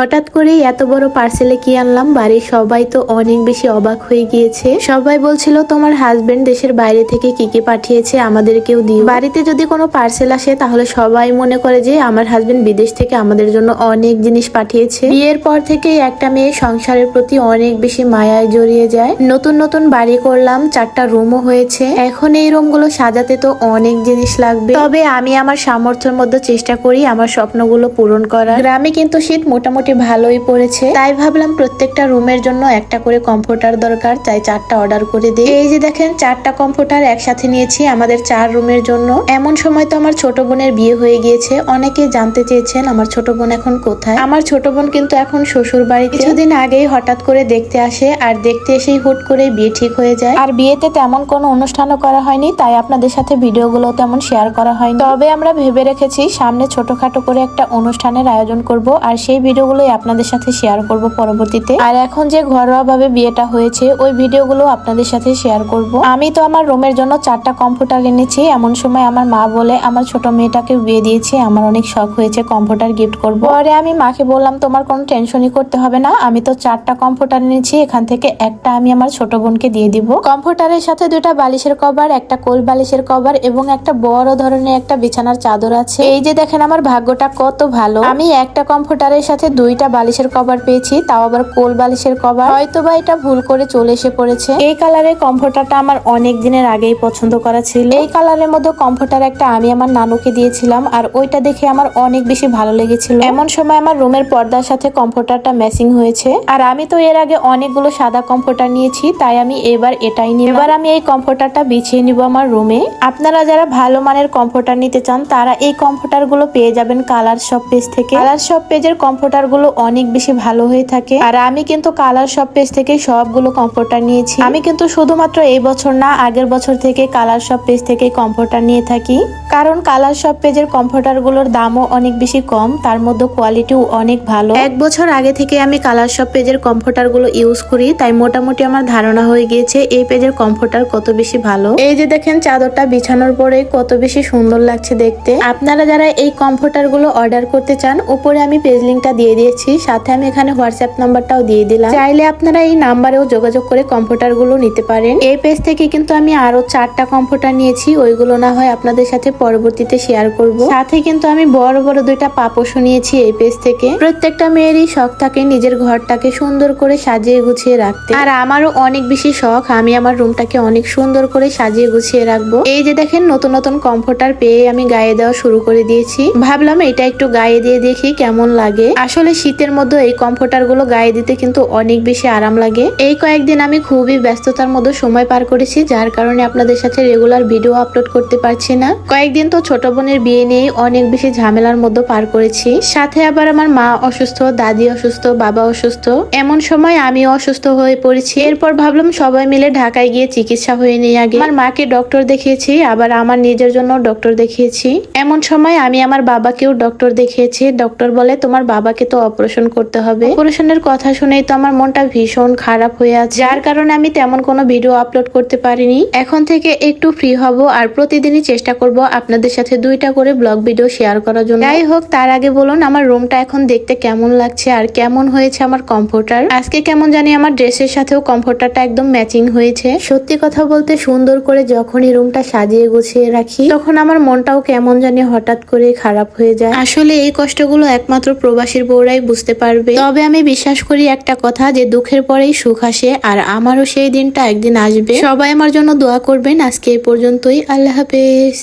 হঠাৎ করে এত বড় পার্সেলে কি আনলাম? বাড়ির সবাই তো অনেক বেশি অবাক হয়ে গিয়েছে। সবাই বলছিল, তোমার হাজবেন্ড দেশের বাইরে থেকে কি কি পাঠিয়েছে? আমাদেরকেও দিও। বাড়িতে যদি কোনো পার্সেল আসে, তাহলে সবাই মনে করে যে, আমার হাজবেন্ড বিদেশ থেকে আমাদের জন্য অনেক জিনিস পাঠিয়েছে। বিয়ের পর থেকেই একটা মেয়ে সংসারের প্রতি অনেক বেশি মায়ায় জড়িয়ে যায়। নতুন নতুন বাড়ি করলাম, চারটা রুমও হয়েছে। এখন এই রুমগুলো সাজাতে তো অনেক জিনিস লাগবে। তবে আমি আমার সামর্থ্যের মধ্যে চেষ্টা করি আমার স্বপ্নগুলো পূরণ করার। গ্রামে কিন্তু শীত মোটামুটি ভালোই পড়েছে। তাই ভাবলাম প্রত্যেকটা রুমের জন্য একটা করে কম্ফোর্টার দরকার, তাই চারটা অর্ডার করে দিই। এই যে দেখেন, চারটা কম্ফোর্টার একসাথে নিয়েছি আমাদের চার রুমের জন্য। এমন সময় তো আমার ছোট বোনের বিয়ে হয়ে গিয়েছে। অনেকে জানতে চেয়েছেন, আমার ছোট বোন এখন কোথায়? আমার ছোট বোন কিন্তু এখন শ্বশুর বাড়িতে কিছুদিন আগেই হঠাৎ করে দেখতে আসে, আর দেখতে এসেই হুট করে বিয়ে ঠিক হয়ে যায়। আর বিয়েতে তেমন কোনো অনুষ্ঠানও করা হয়নি, তাই আপনাদের সাথে ভিডিওগুলো তেমন শেয়ার করা হয়নি। তবে আমরা ভেবে রেখেছি, সামনে ছোটখাটো করে একটা অনুষ্ঠানের আয়োজন করব, আর সেই ভিডিওগুলোই আপনাদের সাথে শেয়ার করব পরবর্তীতে। আর এখন যে ঘরোয়া ভাবে বিয়েটা হয়েছে, ওই ভিডিওগুলো আপনাদের সাথে শেয়ার করব। আমি তো আমার রুমের জন্য চারটা কম্পিউটার এনেছি। এমন সময় আমার মা বলে, আমার ছোট মেয়েটাকে বিয়ে দিয়েছে, আমার অনেক শখ হয়েছে কম্পিউটার গিফট করব। পরে আমি মাকে বললাম, তোমার কোনো টেনশনই করতে হবে না, আমি তো চারটা কম্পিউটার এনেছি, এখান থেকে একটা আমি আমার ছোট বোনকে দিয়ে দিব। কম্পিউটারের সাথে দুইটা বালিশের কভার একটা কোল বালিশের কভার এবং একটা বড় ধরনের একটা বিছানার চাদর আছে। এই যে দেখেন, আমার ভাগ্যটা কত ভালো। আমি একটা কম্পিউটারের সাথে দুইটা বালিশের কভার পেয়েছি তাও আবার কোল বালিশের কভার। হয়তো বা এটা ভুল করে চলে এসে পড়েছে। এই কালারের কম্পিউটারটা আমার অনেক দিনের আগেই পছন্দ করা ছিল। এই কালারের মধ্যে কম্পিউটার একটা আমি আমার নানুকে দিয়েছিলাম আর ওইটা দেখে আমার অনেক বেশি ভালো লেগেছিল। এমন সময় আমার রুমের পর্দার সাথে কম্পিউটারটা ম্যাচিং হয়েছে আর আমি তো এর আগে অনেকগুলো সাদা কম্পিউটার নিয়েছি তাই আমি এবার এটাই নিব এবার আমি এই কম্পিউটারটা বিছিয়ে নিব আমার রুমে। আপনারা যারা ভালো মানের কম্পিউটার নিতে চান তারা এই কম্পিউটারগুলো পেয়ে যাবেন কালার শপ পেজ থেকে। কালার শপ পেজের কম্পিউটার গুলো অনেক বেশি ভালো হয়ে থাকে। আর আমি কিন্তু কালার শপ পেজ থেকে সবগুলো কম্পোটার নিয়েছি। আমি কিন্তু শুধুমাত্র এই বছর না, আগের বছর থেকে কালার শপ পেজ থেকে কম্পোর্টার নিয়ে থাকি। কারণ কালার শপ পেজের কম্পিউটারগুলোর দামও অনেক বেশি কম, তার মধ্যে কোয়ালিটিও অনেক ভালো। এক বছর আগে থেকে আমি কালার শপ পেজের কম্পিউটারগুলো ইউজ করি, তাই মোটামুটি আমার ধারণা হয়ে গিয়েছে এই পেজের কম্পিউটার কত বেশি ভালো। এই যে দেখেন চাদরটা বিছানোর পরে কত বেশি সুন্দর লাগছে দেখতে। আপনারা যারা এই কম্পিউটারগুলো অর্ডার করতে চান, উপরে আমি পেজ লিঙ্কটা দিয়ে দিয়েছি, সাথে আমি এখানে হোয়াটসঅ্যাপ নাম্বারটাও দিয়ে দিলাম। চাইলে আপনারা এই নাম্বারেও যোগাযোগ করে কম্পিউটারগুলো নিতে পারেন। এই পেজ থেকে কিন্তু আমি আরও চারটা কম্পিউটার নিয়েছি, ওইগুলো না হয় আপনাদের সাথে পরবর্তীতে শেয়ার করব। সাথে কিন্তু আমি বড় বড় দুইটা পাপোশও নিয়েছি এই পেজ থেকে। প্রত্যেকটা মেয়েরই শখ থাকে নিজের ঘরটাকে সুন্দর করে সাজিয়ে গুছিয়ে রাখতে। আর আমারও অনেক বেশি শখ, আমি আমার রুমটাকে অনেক সুন্দর করে সাজিয়ে গুছিয়ে রাখব। এই যে দেখেন, নতুন নতুন কমফোর্টার পেয়ে আমি গায়ে দেওয়া শুরু করে দিয়েছি। ভাবলাম এটা একটু গায়ে দিয়ে দেখি কেমন লাগে। আসলে শীতের মধ্যে এই কমফোর্টারগুলো গায়ে দিতে কিন্তু অনেক বেশি আরাম লাগে। এই কয়েকদিন আমি খুবই ব্যস্ততার মধ্যে সময় পার করেছি, যার কারণে আপনাদের সাথে রেগুলার ভিডিও আপলোড করতে পারছি না। কয়েকদিন তো ছোট বোনের বিয়ে নিয়ে অনেক বেশি ঝামেলার মধ্যে পার করেছি। সাথে আবার আমার মা অসুস্থ, দাদি অসুস্থ, বাবা অসুস্থ। এমন সময় আমি অসুস্থ হয়ে পড়েছি। এরপর ভাবলাম সবাই মিলে ঢাকায় গিয়ে চিকিৎসা হয়ে নিয়ে আগে। আমার মাকে ডক্টর দেখিয়েছি, আবার আমার নিজের জন্য ডক্টর দেখিয়েছি। এমন সময় আমি আমার বাবাকেও ডক্টর দেখিয়েছি। ডক্টর বলে, তোমার বাবাকে তো অপারেশন করতে হবে। অপারেশনের কথা শুনেই তো আমার মনটা ভীষণ খারাপ হয়ে আছে। যার কারণে আমি তেমন কোনো ভিডিও আপলোড করতে পারিনি। এখন থেকে একটু ফ্রি হব আর প্রতিদিনই চেষ্টা করব আপনাদের সাথে দুইটা করে ব্লগ ভিডিও শেয়ার করার জন্য। যাই হোক, তার আগে বলুন, আমার রুমটা এখন দেখতে কেমন লাগছে আর কেমন হয়েছে আমার কমফোর্টার আজকে কেমন জানি আমার ড্রেসের সাথেও কমফোর্টারটা একদম ম্যাচিং হয়েছে। সত্যি কথা বলতে সুন্দর করে যখনই রুমটা সাজিয়ে গুছিয়ে রাখি, তখন আমার মনটাও কেমন জানি হঠাৎ করে খারাপ হয়ে যায়। আসলে এই কষ্টগুলো একমাত্র প্রবাসীর বউরাই বুঝতে পারবে। তবে আমি বিশ্বাস করি একটা কথা, যে দুঃখের পরেই সুখ আসে আর আমারও সেই দিনটা একদিন আসবে। সবাই আমার জন্য দোয়া করবেন। আজকে এই পর্যন্তই। আল্লাহ হাফেজ।